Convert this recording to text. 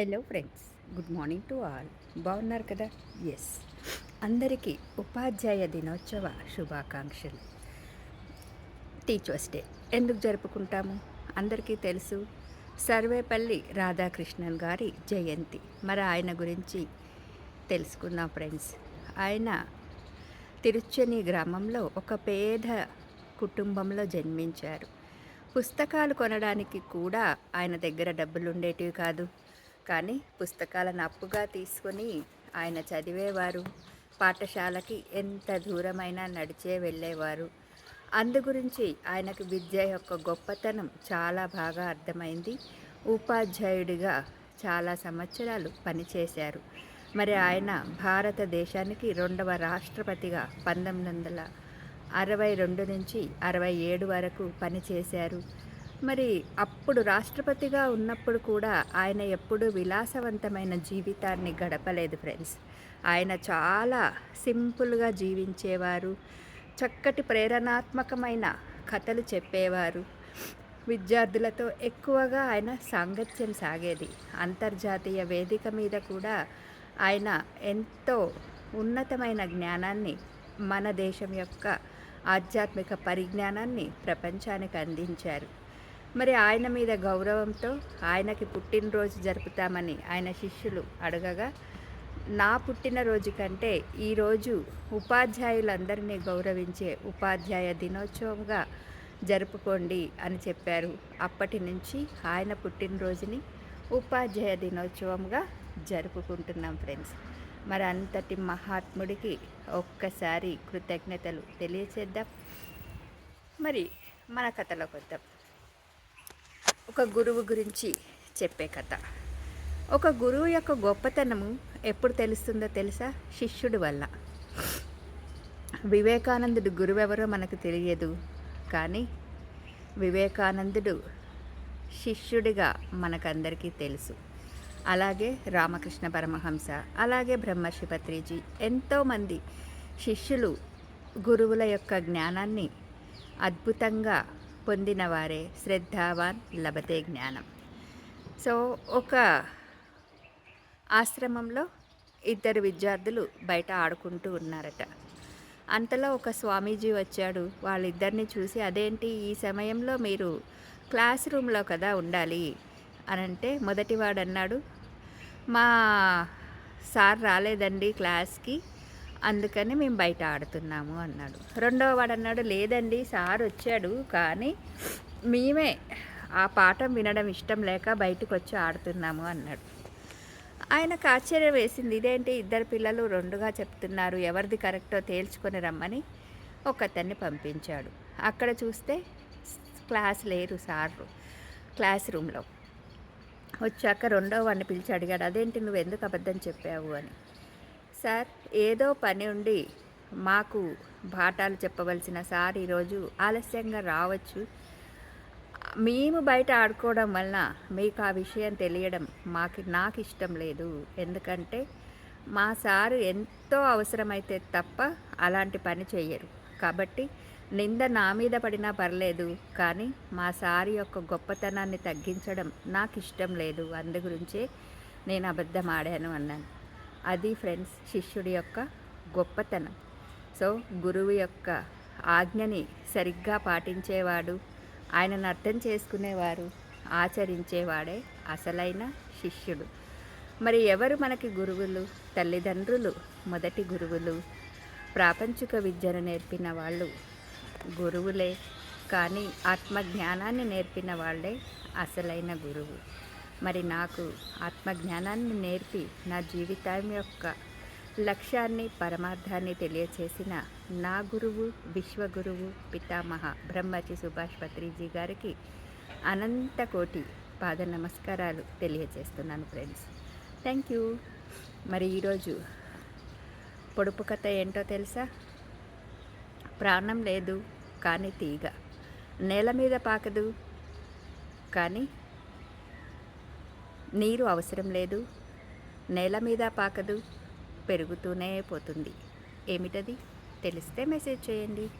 Hello friends good morning to all. బాగున్నారు కదా? Yes అందరికీ ఉపాధ్యాయ దినోత్సవ శుభాకాంక్షలు. టీచర్స్ డే ఎందుకు జరుపుకుంటాము? అందరికీ తెలుసు. సర్వేపల్లి రాధాకృష్ణన్ గారి జయంతి. మరి ఆయన గురించి తెలుసుకుందాం ఫ్రెండ్స్. ఆయన తిరుచెని గ్రామంలో ఒక పేద కుటుంబంలో జన్మించారు. పుస్తకాలు కొనడానికి కూడా ఆయన దగ్గర డబ్బులు ఉండేటివి కాదు. కానీ పుస్తకాలను అప్పుగా తీసుకొని ఆయన చదివేవారు. పాఠశాలకి ఎంత దూరమైనా నడిచే వెళ్ళేవారు. అందుగురించి ఆయనకు విద్య యొక్క గొప్పతనం చాలా బాగా అర్థమైంది. ఉపాధ్యాయుడిగా చాలా సంవత్సరాలు పనిచేశారు. మరి ఆయన భారతదేశానికి రెండవ రాష్ట్రపతిగా పంతొమ్మిది వందల అరవై రెండు నుంచి అరవై ఏడు వరకు పనిచేశారు. మరి అప్పుడు రాష్ట్రపతిగా ఉన్నప్పుడు కూడా ఆయన ఎప్పుడూ విలాసవంతమైన జీవితాన్ని గడపలేదు ఫ్రెండ్స్. ఆయన చాలా సింపుల్గా జీవించేవారు చక్కటి ప్రేరణాత్మకమైన కథలు చెప్పేవారు. విద్యార్థులతో ఎక్కువగా ఆయన సాంగత్యం సాగేది. అంతర్జాతీయ వేదిక మీద కూడా ఆయన ఎంతో ఉన్నతమైన జ్ఞానాన్ని మన దేశం యొక్క ఆధ్యాత్మిక పరిజ్ఞానాన్ని ప్రపంచానికి అందించారు. మరి ఆయన మీద గౌరవంతో ఆయనకి పుట్టినరోజు జరుపుతామని ఆయన శిష్యులు అడగగా నా పుట్టినరోజు కంటే ఈరోజు ఉపాధ్యాయులందరినీ గౌరవించే ఉపాధ్యాయ దినోత్సవంగా జరుపుకోండి అని చెప్పారు. అప్పటి నుంచి ఆయన పుట్టినరోజుని ఉపాధ్యాయ దినోత్సవంగా జరుపుకుంటున్నాం ఫ్రెండ్స్. మరి అంతటి మహాత్ముడికి ఒక్కసారి కృతజ్ఞతలు తెలియచేద్దాం. మరి మన కథలోకి వద్దాం. ఒక గురువు గురించి చెప్పే కథ. ఒక గురువు యొక్క గొప్పతనము ఎప్పుడు తెలుస్తుందో తెలుసా? శిష్యుడి వల్ల. వివేకానందుడు గురువు ఎవరో మనకు తెలియదు. కానీ వివేకానందుడు శిష్యుడిగా మనకందరికీ తెలుసు. అలాగే రామకృష్ణ పరమహంస అలాగే బ్రహ్మర్షి పత్రిజీ ఎంతోమంది శిష్యులు గురువుల యొక్క జ్ఞానాన్ని అద్భుతంగా పొందినవారే శ్రద్ధావాన్ లభతే జ్ఞానం. సో ఒక ఆశ్రమంలో ఇద్దరు విద్యార్థులు బయట ఆడుకుంటూ ఉన్నారట. అంతలో ఒక స్వామీజీ వచ్చాడు. వాళ్ళిద్దరిని చూసి అదేంటి ఈ సమయంలో మీరు క్లాస్ రూమ్లో కదా ఉండాలి? అని అంటే మొదటివాడు అన్నాడు మా సార్ రాలేదండి క్లాస్కి అందుకని మేము బయట ఆడుతున్నాము అన్నాడు. రెండవ వాడు అన్నాడు లేదండి సార్ వచ్చాడు కానీ మేమే ఆ పాఠం వినడం ఇష్టం లేక బయటకు వచ్చి ఆడుతున్నాము అన్నాడు. ఆయనకు ఆశ్చర్యం వేసింది ఇదేంటి? ఇద్దరు పిల్లలు రెండుగా చెప్తున్నారు ఎవరిది కరెక్టో తేల్చుకొని రమ్మని ఒకతన్ని పంపించాడు. అక్కడ చూస్తే క్లాస్ లేరు సార్ క్లాస్ రూమ్లో. వచ్చాక రెండో వాడిని పిలిచి అడిగాడు అదేంటి? నువ్వు ఎందుకు అబద్ధం చెప్పావు? అని. సార్ ఏదో పని ఉండి మాకు పాఠాలు చెప్పవలసిన సార్ ఈరోజు ఆలస్యంగా రావచ్చు. మేము బయట ఆడుకోవడం వలన మీకు ఆ విషయం తెలియడం మాకు నాకు ఇష్టం లేదు. ఎందుకంటే మా సారు ఎంతో అవసరమైతే తప్ప అలాంటి పని చేయరు కాబట్టి నింద నా మీద పడినా పర్లేదు కానీ మా సారి యొక్క గొప్పతనాన్ని తగ్గించడం నాకు ఇష్టం లేదు. అందు గురించే నేను అబద్ధం ఆడాను అన్నాను. అది ఫ్రెండ్స్ శిష్యుడి యొక్క గొప్పతనం. సో గురువు యొక్క ఆజ్ఞని సరిగ్గా పాటించేవాడు ఆయనను అర్థం చేసుకునేవారు ఆచరించేవాడే అసలైన శిష్యుడు. మరి ఎవరు మనకి గురువులు? తల్లిదండ్రులు మొదటి గురువులు ప్రాపంచిక విద్యను నేర్పిన వాళ్ళు గురువులే కానీ ఆత్మజ్ఞానాన్ని నేర్పిన వాళ్ళే అసలైన గురువు. మరి నాకు ఆత్మజ్ఞానాన్ని నేర్పి నా జీవితం యొక్క లక్ష్యాన్ని పరమార్థాన్ని తెలియచేసిన నా గురువు విశ్వగురువు పితామహ బ్రహ్మచి సుభాష్ పత్రిజీ గారికి అనంత కోటి పాద నమస్కారాలు తెలియజేస్తున్నాను ఫ్రెండ్స్. థ్యాంక్ యూ మరి ఈరోజు పొడుపు కథ ఏంటో తెలుసా? ప్రాణం లేదు కానీ తీగ. నేల మీద పాకదు కానీ నీరు అవసరం లేదు. నేల మీద పాకదు పెరుగుతూనే పోతుంది. ఏమిటది? తెలిస్తే మెసేజ్ చేయండి.